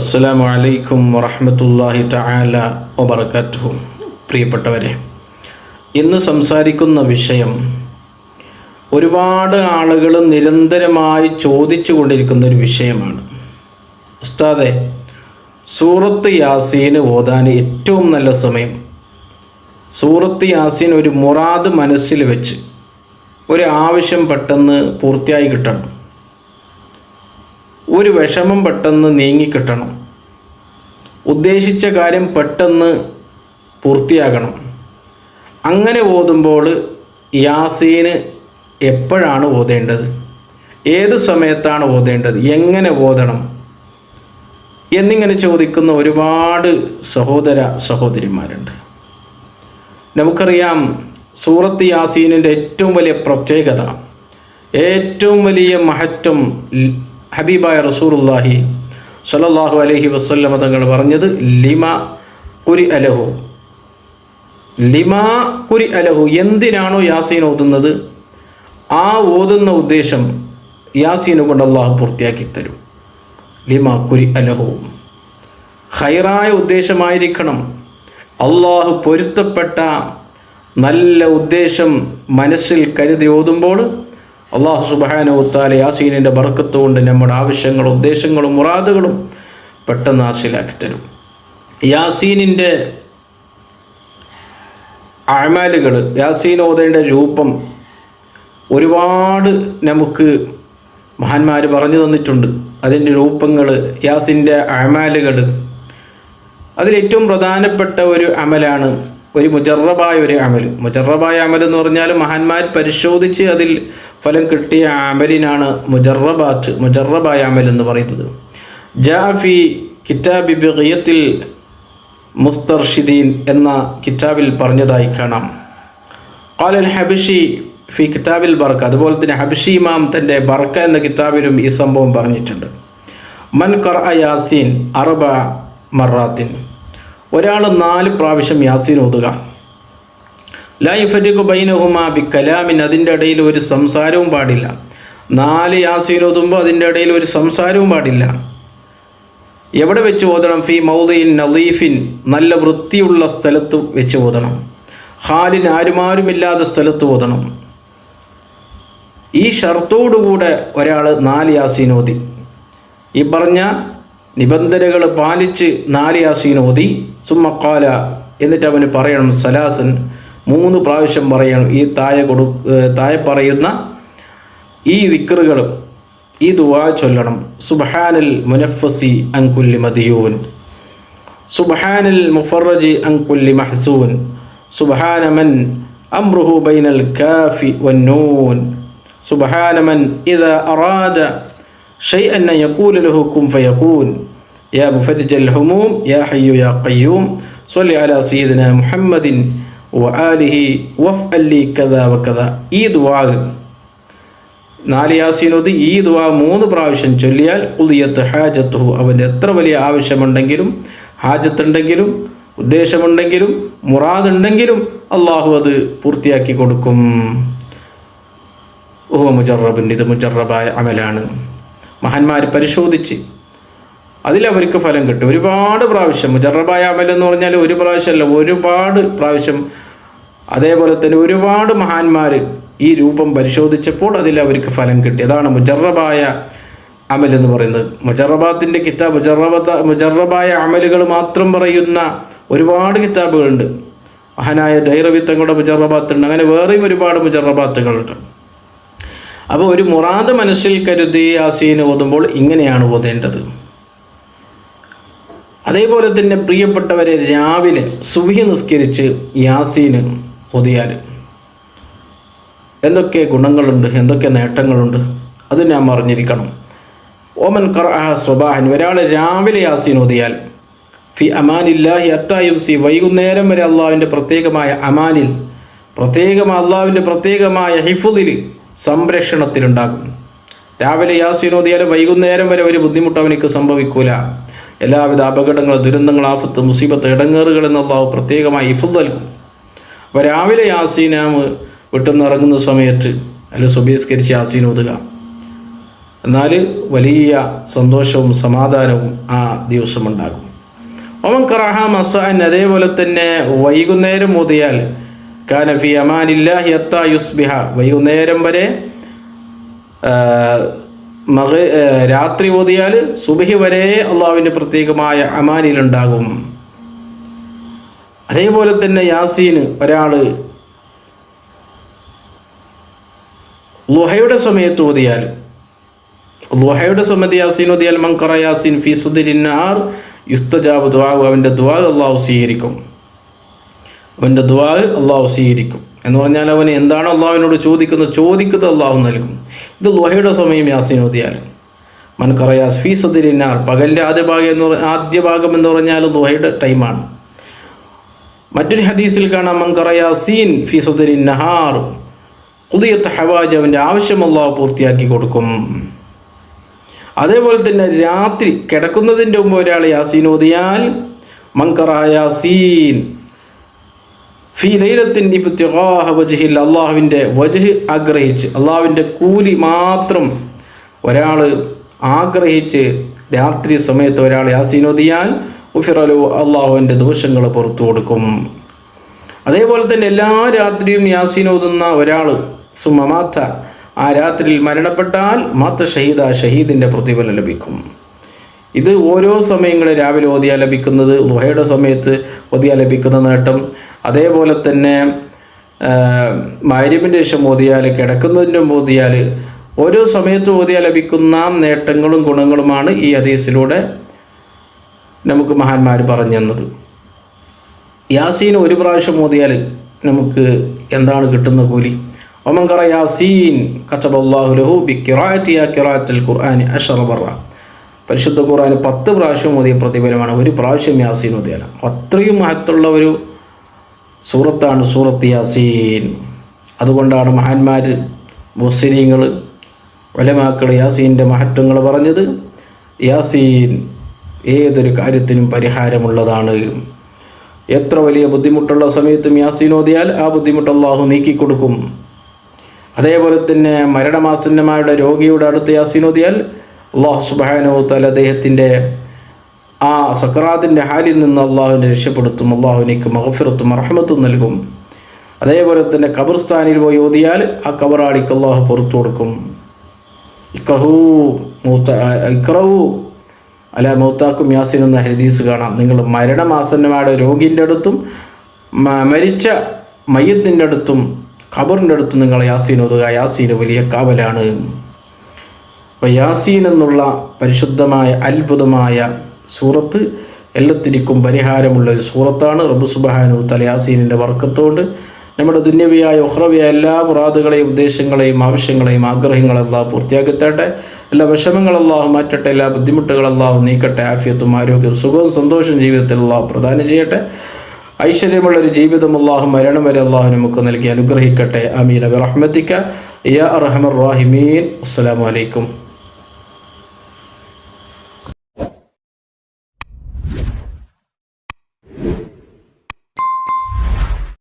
അസ്സലാമു അലൈക്കും വറഹമത്തല്ലാഹി തആല വബറകാതുഹു പ്രിയപ്പെട്ടവരെ ഇന്ന് സംസാരിക്കുന്ന വിഷയം ഒരുപാട് ആളുകൾ നിരന്തരമായി ചോദിച്ചു കൊണ്ടിരിക്കുന്ന ഒരു വിഷയമാണ്. ഉസ്താദെ സൂറത്ത് യാസീന് ഓതാൻ ഏറ്റവും നല്ല സമയം. സൂറത്ത് യാസീൻ ഒരു മുറാദ് മനസ്സിൽ വെച്ച് ഒരു ആവശ്യം പെട്ടെന്ന് പൂർത്തിയായി കിട്ടണം. ഒരു വിഷമം പെട്ടെന്ന് നീങ്ങിക്കിട്ടണം ഉദ്ദേശിച്ച കാര്യം പെട്ടെന്ന് പൂർത്തിയാകണം. അങ്ങനെ ഓതുമ്പോൾ യാസീന് എപ്പോഴാണ് ഓതേണ്ടത്? ഏത് സമയത്താണ് ഓതേണ്ടത്? എങ്ങനെ ഓതണം? എന്നിങ്ങനെ ചോദിക്കുന്ന ഒരുപാട് സഹോദര സഹോദരിമാരുണ്ട്. നമുക്കറിയാം സൂറത്ത് യാസീനിന്റെ ഏറ്റവും വലിയ പ്രത്യേകത ഏറ്റവും വലിയ മഹത്വം ഹബീബായ റസൂറുല്ലാഹി സലല്ലാഹു അലഹി വസ്ല്ലമ തങ്ങൾ പറഞ്ഞത് ലിമ കുരി അലഹു. ലിമ കുരി അലഹു എന്തിനാണോ യാസീൻ ഓതുന്നത്? ആ ഓതുന്ന ഉദ്ദേശം യാസീന് കൊണ്ട് അള്ളാഹു പൂർത്തിയാക്കി തരും. ലിമ കുരി അലഹു. ഹൈറായ ഉദ്ദേശമായിരിക്കണം. അള്ളാഹു പൊരുത്തപ്പെട്ട നല്ല ഉദ്ദേശം മനസ്സിൽ കരുതി ഓതുമ്പോൾ അള്ളാഹു സുബാനുത്താല യാസീനിന്റെ ബർക്കത്ത് കൊണ്ട് നമ്മുടെ ആവശ്യങ്ങളും ഉദ്ദേശങ്ങളും മുറാദുകളും പെട്ടെന്ന് ഹാസിലാക്കി തരും. യാസീനിന്റെ അമാലുകൾ യാസീൻ ഓതേണ്ട രൂപം ഒരുപാട് നമുക്ക് മഹാന്മാർ പറഞ്ഞു തന്നിട്ടുണ്ട്. അതിന്റെ രൂപങ്ങൾ യാസിന്റെ അമാലുകൾ. അതിലേറ്റവും പ്രധാനപ്പെട്ട ഒരു അമലാണ് ഒരു മുജറബായ ഒരു അമൽ മുജറബായ അമൽ എന്ന് പറഞ്ഞാൽ മഹാന്മാർ പരിശോധിച്ച് അതിൽ ഫലം കിട്ടിയ അമലിനാണ് മുജറബാത്ത് മുജറബായ അമൽ എന്ന് പറയുന്നത്. ജാഫി കിതാബി മുസ്തർഷിദീൻ എന്ന കിതാബിൽ പറഞ്ഞതായി കാണാം. ഖാലൽ ഹബിഷി ഫി കിതാബിൽ ബർക്ക. അതുപോലെ തന്നെ ഹബിഷി ഇമാം തന്റെ ബർക്ക എന്ന കിതാബിലും ഈ സംഭവം പറഞ്ഞിട്ടുണ്ട്. മൻ കർ യാസീൻ അറബ മറാത്തിൻ. ഒരാൾ നാല് പ്രാവശ്യം യാസീൻ ഓതുക. ലൈഫറ്റിക്കു ബൈനഹുമാ ബി കലാമിൻ അതിന്റെ ഇടയിൽ ഒരു സംസാരവും പാടില്ല. നാല് യാസീൻ ഓതുമ്പോൾ അതിന്റെ ഇടയിൽ ഒരു സംസാരവും പാടില്ല. എവിടെ വെച്ച് ഓതണം? ഫി മൗദയിൻ നദീഫിൻ നല്ല വൃത്തിയുള്ള സ്ഥലത്ത് വെച്ച് ഓതണം. ഹാലിൻ ആരുമാരുമില്ലാത്ത സ്ഥലത്ത് ഓതണം. ഈ ഷർത്തോടുകൂടെ ഒരാൾ നാല് യാസീൻ ഓതി. ഈ പറഞ്ഞ നിബന്ധനകൾ പാലിച്ച് നാല് യാസീൻ ഓതി. സുമ്മക്കാല എന്നിട്ട് അവന് പറയണം സലാസൻ മൂന്ന് പ്രാവശ്യം പറയണം ഈ തായ കൊടു തായ പറയുന്ന ഈ വിക്രുകളും ഈ ദുവാ ചൊല്ലണം. സുബഹാനൽ മുനഫസി അങ്കുല്ലി മദിയൂൻ. സുബഹാനൽ മുഫറജി അങ്കുല്ലി മഹസൂൻ. സുബാനമൻ അമ്രുഹു ബൈനൽ കാഫി വന്നൂൻ സുബാനമൻ ഇത് അറാദ ഷൈ അന്ന യക്കൂലുഹുക്കും ഫയക്കൂൻ يا مفرج الهموم يا حي يا قيوم صل على سيدنا محمد وآله وافعل لي كذا وكذا ഈ ദുആ നാല് യാസീനോദ് ഈ ദുആ മൂന്ന് പ്രാവശ്യം ചൊല്ലിയാൽ ഉദിയത്ത് ഹാജത്തുഹു അവൻ്റെ എത്ര വലിയ ആവശ്യമുണ്ടെങ്കിലും ഹാജത്തുണ്ടെങ്കിലും ഉദ്ദേശമുണ്ടെങ്കിലും മുറാദുണ്ടെങ്കിലും അള്ളാഹു അത് പൂർത്തിയാക്കി കൊടുക്കും ഓ മുജറബിൻ ഇത് മുജറബായ അമലാണ് മഹാന്മാർ പരിശോധിച്ച് അതിലവർക്ക് ഫലം കിട്ടും. ഒരുപാട് പ്രാവശ്യം മുജറബായ അമൽ എന്ന് പറഞ്ഞാൽ ഒരു പ്രാവശ്യമല്ല ഒരുപാട് പ്രാവശ്യം അതേപോലെ തന്നെ ഒരുപാട് മഹാന്മാർ ഈ രൂപം പരിശോധിച്ചപ്പോൾ അതിൽ അവർക്ക് ഫലം കിട്ടി. അതാണ് മുജറബായ അമൽ എന്ന് പറയുന്നത്. മുജറബാത്തിന്റെ കിതാബ് മുജറബത്ത മുജറബായ അമലുകൾ മാത്രം പറയുന്ന ഒരുപാട് കിതാബുകളുണ്ട്. മഹാനായ ദൈറവിത്തങ്ങളുടെ മുജറബാത്തുണ്ട്. അങ്ങനെ വേറെയും ഒരുപാട് മുജറബാത്തുകളുണ്ട്. അപ്പോൾ ഒരു മുറാദ് മനസ്സിൽ കരുതി യാസീൻ ഓതുമ്പോൾ ഇങ്ങനെയാണ് ഓതേണ്ടത്. അതേപോലെ തന്നെ പ്രിയപ്പെട്ടവരെ രാവിലെ സുബഹി നിസ്കരിച്ച് യാസീന് പൊതിയാൽ എന്തൊക്കെ ഗുണങ്ങളുണ്ട് എന്തൊക്കെ നേട്ടങ്ങളുണ്ട് അത് ഞാൻ അറിഞ്ഞിരിക്കണം. ഓമൻ കറഹ സ്വബാഹൻ ഒരാൾ രാവിലെ യാസീൻ ഓതിയാൽ ഫി അമാനില്ലാഹി അത്തായും സി വൈകുന്നേരം വരെ അള്ളാഹുവിന്റെ പ്രത്യേകമായ അമാനിൽ പ്രത്യേകം അള്ളാഹുവിന്റെ പ്രത്യേകമായ ഹിഫുദിൽ സംരക്ഷണത്തിലുണ്ടാകും. രാവിലെ യാസീൻ ഓതിയാൽ വൈകുന്നേരം വരെ ഒരു ബുദ്ധിമുട്ട് അവനിക്ക് സംഭവിക്കൂല. എല്ലാവിധ അപകടങ്ങൾ ദുരന്തങ്ങൾ ആഫത്ത് മുസീബത്ത് ഇടങ്ങേറുകൾ എന്ന് പ്രത്യേകമായി ഇഫു നൽകും. അപ്പോൾ രാവിലെ യാസീനാമ് വിട്ടെന്ന് ഇറങ്ങുന്ന സമയത്ത് അല്ല സുബീസ്കരിച്ച് യാസീൻ ഓതുക. എന്നാൽ വലിയ സന്തോഷവും സമാധാനവും ആ ദിവസമുണ്ടാകും ഒമൻ കറഹ മസാൻ അതേപോലെ തന്നെ വൈകുന്നേരം ഓതിയാൽ കാനഫി അമാനില്ലാഹി അത്ത യുസ്ബിഹ വൈകുന്നേരം വരെ മക രാത്രി ഓതിയാൽ സുബഹി വരെ അള്ളാഹുവിന്റെ പ്രത്യേകമായ അമാനിയിലുണ്ടാകും. അതേപോലെ തന്നെ യാസീന് ഒരാൾ ലുഹയുടെ സമയത്ത് ഓതിയാൽ ലുഹയുടെ സമയത്ത് യാസീൻ ഓതിയാൽ മങ്കറ യാസീൻ ഫി സുദിരിന്നാർ യുസ്തജാബ് ദ്വാവ് അവന്റെ ദ്വാഗ് അള്ളാഹു സ്വീകരിക്കും. അവന്റെ ദ്വാഗ് അള്ളാഹു സ്വീകരിക്കും. എന്ന് പറഞ്ഞാൽ അവൻ എന്താണ് അള്ളാഹുവിനോട് ചോദിക്കുന്നത്? ചോദിക്കുന്നത് അള്ളാഹു നൽകും. ഇത് ലോഹയുടെ സമയം യാസീൻ ഓതിയാൽ. മൻകറയാസ് ഫി സദിരിനാർ പകലിന്റെ ആദ്യ ഭാഗം എന്ന് ആദ്യ ഭാഗം എന്ന് പറഞ്ഞാൽ ലോഹയുടെ ടൈമാണ് മറ്റൊരു ഹദീസിൽ കാണാം മങ്കറയാസീൻ ഫി സുദരിൻ നഹാർ. പുതിയത്ത് ഹവാജ് അവന്റെ ആവശ്യം അള്ളാഹു പൂർത്തിയാക്കി കൊടുക്കും. അതേപോലെ തന്നെ രാത്രി കിടക്കുന്നതിന്റെ മുമ്പ് ഒരാൾ യാസീൻ ഓതിയാൽ മങ്കറ യാസീൻ ഫി ഇബ്തിഗാഹ അള്ളാഹുവിന്റെ വജഹ് ആഗ്രഹിച്ച് അള്ളാഹുവിന്റെ കൂലി മാത്രം ഒരാൾ ആഗ്രഹിച്ച് രാത്രി സമയത്ത് ഒരാൾ യാസീൻ ഓതിയാൽ ഉഫിറലു അള്ളാഹുവിന്റെ ദോഷങ്ങൾ പുറത്തു കൊടുക്കും. അതേപോലെ തന്നെ എല്ലാ രാത്രിയും യാസീൻ ഓതുന്ന ഒരാൾ സുമമാത്ത ആ രാത്രിയിൽ മരണപ്പെട്ടാൽ മാത്ത ഷഹീദ ഷഹീദിന്റെ പ്രതിഫലം ലഭിക്കും. ഇത് ഓരോ സമയങ്ങളിൽ രാവിലെ ഓതിയാൽ ലഭിക്കുന്നത് ലുഹയുടെ സമയത്ത് ഓതിയാൽ ലഭിക്കുന്ന നേട്ടം അതേപോലെ തന്നെ മാര്യമിന്റെ ശേഷം ഓതിയാൽ കിടക്കുന്നതിന്റെ ഓതിയാൽ ഓരോ സമയത്ത് ഓതിയാൽ ലഭിക്കുന്ന നേട്ടങ്ങളും ഗുണങ്ങളുമാണ് ഈ ഹദീസിലൂടെ നമുക്ക് മഹാന്മാർ പറഞ്ഞു തന്നത്. യാസീൻ ഒരു പ്രാവശ്യം ഓതിയാൽ നമുക്ക് എന്താണ് കിട്ടുന്ന കൂലി? ഒമങ്കറ യാസീൻ കച്ചബല്ലാഹുലഹു ബി കിറാറ്റ് യാ കിറാറ്റൽ ഖുർആൻ അഷറബറ പരിശുദ്ധ ഖുർആൻ പത്ത് പ്രാവശ്യം ഓതിയ പ്രതിഫലമാണ്. ഒരു പ്രാവശ്യം യാസീൻ ഓതിയാൽ അത്രയും മഹത്തുള്ള ഒരു സൂറത്താണ് സൂറത്ത് യാസീൻ. അതുകൊണ്ടാണ് മഹാന്മാർ മുസ്ലിങ്ങൾ വലമാക്കൾ യാസീന്റെ മഹത്വങ്ങൾ പറഞ്ഞത്. യാസീൻ ഏതൊരു കാര്യത്തിനും പരിഹാരമുള്ളതാണ്. എത്ര വലിയ ബുദ്ധിമുട്ടുള്ള സമയത്തും യാസീൻ ഓതിയാൽ ആ ബുദ്ധിമുട്ട് അള്ളാഹു നീക്കിക്കൊടുക്കും. അതേപോലെ തന്നെ മരണമാസന്നമായുടെ രോഗിയുടെ അടുത്ത് യാസീൻ ഓതിയാൽ അള്ളാഹു സുബാനോ തല അദ്ദേഹത്തിന്റെ ആ സക്രാത്തിന്റെ ഹാലിൽ നിന്ന് അള്ളാഹുവിനെ രക്ഷപ്പെടുത്തും അള്ളാഹുവിനേക്ക് മഹഫിറത്തും അറഹമത്തും നൽകും. അതേപോലെ തന്നെ ഖബർസ്ഥാനിൽ പോയി ഓതിയാൽ ആ കബറാളിക്ക് അള്ളാഹു പുറത്തു കൊടുക്കും. ഇക്രഹു മൂത്ത ഇക്രഹു. അല്ല മൗത്താക്കും യാസിൻ എന്ന ഹദീസ് കാണാം. നിങ്ങൾ മരണമാസന്നമായ രോഗിന്റെ അടുത്തും മരിച്ച മയ്യത്തിന്റെ അടുത്തും ഖബറിന്റെ അടുത്തും നിങ്ങൾ യാസീൻ ഓതുക. യാസീന് വലിയ കാവലാണ്. അപ്പോൾ യാസീൻ എന്നുള്ള പരിശുദ്ധമായ അത്ഭുതമായ സൂറത്ത് എല്ലാത്തിനും പരിഹാരമുള്ള ഒരു സൂറത്താണ്. റബ്ബു സുബാനു തലയാസീനിന്റെ വർക്കത്തോണ്ട് നമ്മുടെ ദുന്യവിയായ ഒഹ്റവിയായ എല്ലാ മുറാദുകളെയും ഉദ്ദേശങ്ങളെയും ആവശ്യങ്ങളെയും ആഗ്രഹങ്ങളെല്ലാം പൂർത്തിയാക്കിത്തട്ടെ എല്ലാ വിഷമങ്ങൾ അള്ളാഹു മാറ്റട്ടെ. എല്ലാ ബുദ്ധിമുട്ടുകൾ അള്ളാഹു നീക്കട്ടെ. ആഫിയത്തും ആരോഗ്യവും സുഖവും സന്തോഷവും ജീവിതത്തിൽ അള്ളാഹു പ്രദാനം ചെയ്യട്ടെ. ഐശ്വര്യമുള്ള ഒരു ജീവിതം അള്ളാഹു മരണം വരെ അള്ളാഹു നമുക്ക് നൽകി അനുഗ്രഹിക്കട്ടെ. അമീൻ അബി റഹ്മത്തിക്ക. യാ അറഹമർ റാഹിമീൻ. അസ്സലാമു അലൈക്കും.